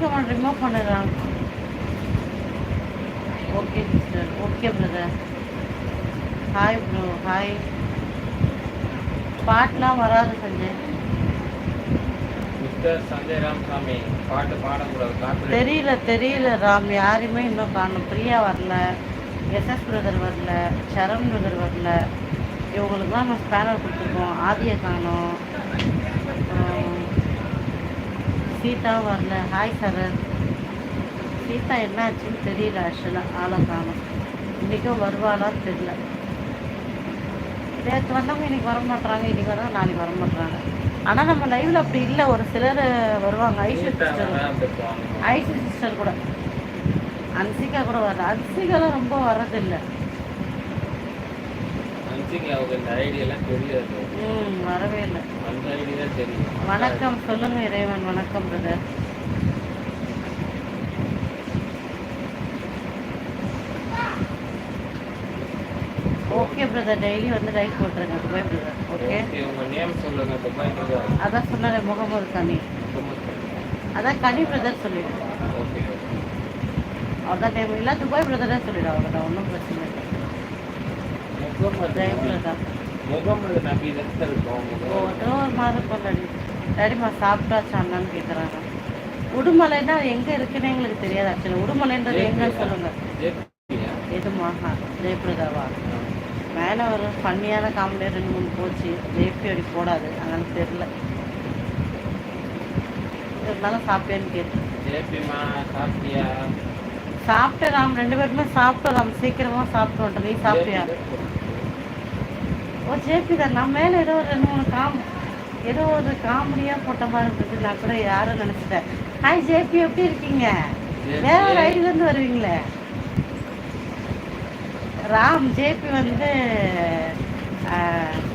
Comment remove பண்ணிடுறாங்க okay sister okay brother hi bro hi பாட்டெலாம் வராது சஞ்சய். சஞ்சய் ராமசாமி பாட்டு பாடக்கூடாது தெரியல தெரியல ராம். யாரையுமே இன்னும் காணும். பிரியா வரல எஸ்எஸ் பிரதர் வரல சரண் பிரதர் வரல. இவங்களுக்குலாம் நம்ம ஸ்பேனர் கொடுத்துருக்கோம். ஆதியை காணோம். சீதா வரல. ஹாய் சரண் சீதா என்ன ஆச்சுன்னு தெரியல ஆக்சுவலாக ஆளை காணும். இன்றைக்கும் வருவாளான்னு தெரியல. நேற்று வந்தவங்க இன்னைக்கு வர மாட்றாங்க இன்னைக்கு வர நாளைக்கு வர மாட்றாங்க. ஆனால் நம்ம லைவ்ல அப்படி இல்லை. ஒரு சிலர் வருவாங்க. ஐஸ்வர்யா சிஸ்டர் ஐசி சிஸ்டர் கூட. அன்சிகா கூட வரல. அன்சிகாலாம் ரொம்ப வர்றதில்லை. அன்சிக்கு அவங்க இந்த ஐடியெல்லாம் தெரியாது. ம் வரவே இல்லை. அந்த ஐடி தான் தெரியும். வணக்கம். சொல்லுங்க இறைவன். வணக்கம் பிரதர் ஓகே பிரதர் டெய்லி வந்து லைக் போட்டுருங்க. துபாய் பிரதர் ஓகே நேம் சொல்லுங்க. துபாய் பிரதர் அதான் சொன்னாரு முகமது கனி. அதான் கனி பிரதர் சொல்லிடு. ஓகே அதான் நேம் இல்லை துபாய் பிரதரே சொல்லிடு. அவ்வளோதான் ஒன்றும் பிரச்சனை இல்லை. நபி தான் இருக்கும் ஏதோ ஒரு டேடிமா சாப்பிட்டாச்சா அண்ணான்னு கேட்குறாங்க உடுமலைன்னா அது எங்கே இருக்குன்னு எங்களுக்கு தெரியாது ஆக்சுவலி உடுமலைன்றது எங்கன்னு சொல்லுங்க? எதுமா ஜெயபிரதாவா மேலே ஒரு ஃபன்னியான காமெடியாக ரெண்டு மூணு போச்சு. ஜெயப்பி அப்படி போடாது அதனால தெரில இருந்தாலும் சாப்பிட்டேன்னு கேட்டு ஜேபிமா சாப்பிட்டியா? சாப்பிட்டேன் ராம். ரெண்டு பேருமே சாப்பிட்டோம் ராம். சீக்கிரமாக சாப்பிட்டு வந்துட்டோம் நீ சாப்பிட்டியா? ஓ ஜேபி தான் நான் மேலே ஏதோ ஒரு ரெண்டு மூணு காம் ஏதோ ஒரு காமெடியாக போட்ட மாதிரி இருந்தது நான் கூட யாரும் நினச்சிட்டேன். ஹாய் ஜேபி எப்படி இருக்கீங்க? வேற ஒரு ஐடியிலேருந்து வருவீங்களே? ராம் ஜேபி வந்து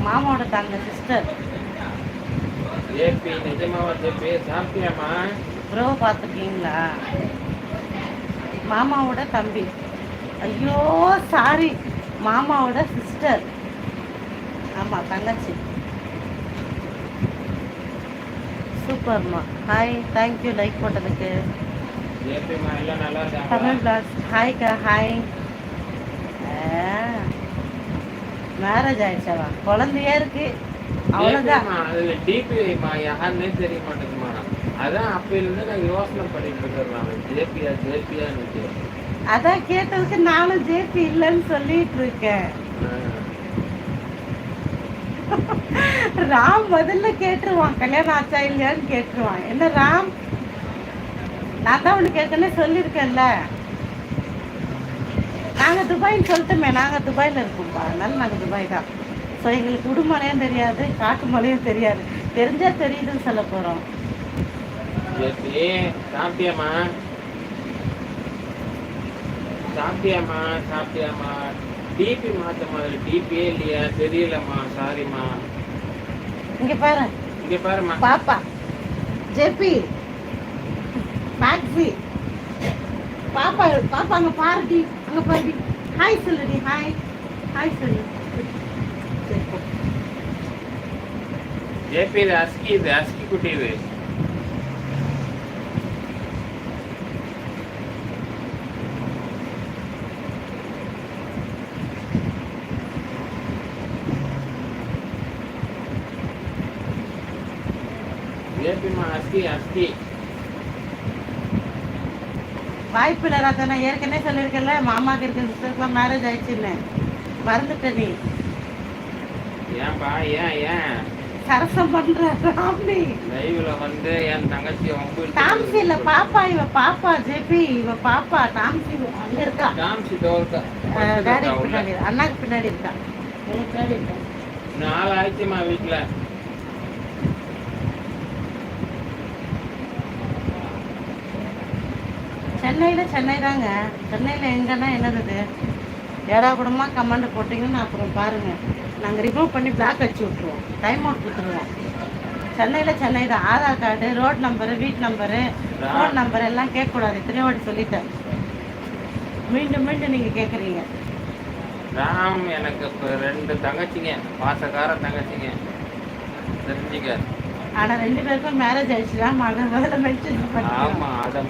மாமாவோட தங்க சிஸ்டர் ஜேபி நிஜமாவா ஜேபி சாப்பிட்டியாமா ப்ரோ பார்த்துருக்கீங்களா? மாமாவோட தம்பி. ஐயோ சாரி மாமாவோட சிஸ்டர் ஆமாம் தங்கச்சி. சூப்பர்மா. ஹாய் தேங்க்யூ லைக் போட்டதுக்கு. தமிழ் பிளாக்ஸ் ஹாய்க்கா ஹாய் மேரேஜ் ஆயிடுச்சாவா குழந்தையே இருக்கு. அவ்வளோதான் டிபிஐமா யாருன்னே தெரிய மாட்டேங்குமா அதான் அப்பையிலிருந்து நான் யோசனை பண்ணிட்டு இருக்கிறேன் ஜேபியா ஜேபியான்னு அதான் கேட்டதுக்கு நானும் ஜேபி இல்லைன்னு சொல்லிட்டு இருக்கேன். ராம் முதல்ல கேட்டுருவான். கல்யாணம் ஆச்சா இல்லையான்னு கேட்டுருவான். என்ன ராம்? நான் தான் உனக்கு ஏற்கனவே சொல்லியிருக்கேன்ல. நாங்கள் துபாய்னு சொல்லிட்டோமே. நாங்கள் துபாயில் இருக்கோம்ப்பா. அதனால நாங்கள் துபாய் தான். ஸோ எங்களுக்கு உடுமலையும் தெரியாது காட்டு மலையும் தெரியாது. தெரிஞ்சா தெரியுதுன்னு சொல்ல போகிறோம் ஜேபி சாப்பிட்டியாமா சாப்பிட்டியாமா சாப்பிட்டியாமா டிபி மாத்த மாதிரி டிபியே இல்லையா? தெரியலம்மா சாரிம்மா இங்கே பாரு. இங்க பாருமா பாப்பா. ஜேபி. மேக்ஸி. பாப்பா பாப்பா அங்க பாருடி அங்க பாருடி ஹாய் சொல்லுடி ஹாய் ஹாய் சொல்லு. ஜேபி இது அஸ்கி இது அஸ்கி குட்டி இது. ஜேபிமா அஸ்கி அஸ்கி வாய்ப்பு இல்லை ராஜா நான் ஏற்கனவே சொல்லியிருக்கேன்ல மாமாக்கு இருக்க சிஸ்டருக்குலாம் மேரேஜ் ஆயிடுச்சுன்னு. மறந்துட்ட நீ. ஏன்பா ஏன் ஏன்? சரசம் பண்ற ராம்னி லைவ்ல வந்து என் தங்கச்சி டாம்சி இல்ல பாப்பா இவ பாப்பா ஜேபி இவ பாப்பா டாம்சி அங்க இருக்கா? டாம்சி பின்னாடி அண்ணாக்கு பின்னாடி இருக்கா? எனக்கு பின்னாடி இருக்கா? நாலு ஆயிடுச்சுமா வீட்டுல சென்னையில் சென்னை தாங்க சென்னையில் எங்கன்னா என்னது ஏடா கூடமா கமெண்ட் போட்டிங்கன்னா அப்புறம் பாருங்கள் நாங்கள் ரிமூவ் பண்ணி பிளாக் அடிச்சு விட்ருவோம் டைம் அவுட் கொடுத்துருவோம். சென்னையில் சென்னை தான் ஆதார் கார்டு ரோட் நம்பரு வீட் நம்பரு ஃபோன் நம்பர் எல்லாம் கேட்கக்கூடாது. இத்தனை வாட்டி சொல்லிட்டேன். மீண்டும் மீண்டும் நீங்கள் கேட்குறீங்க ராம் எனக்கு இப்போ ரெண்டு தங்கச்சிங்க. பாசக்கார தங்கச்சிங்க. தெரிஞ்சுக்க. ஆனா ரெண்டு பேருக்கும் மேரேஜ் ஆயிடுச்சுதான் மகன் முதல்ல மென்ஷன் பண்ணி ஆமா அத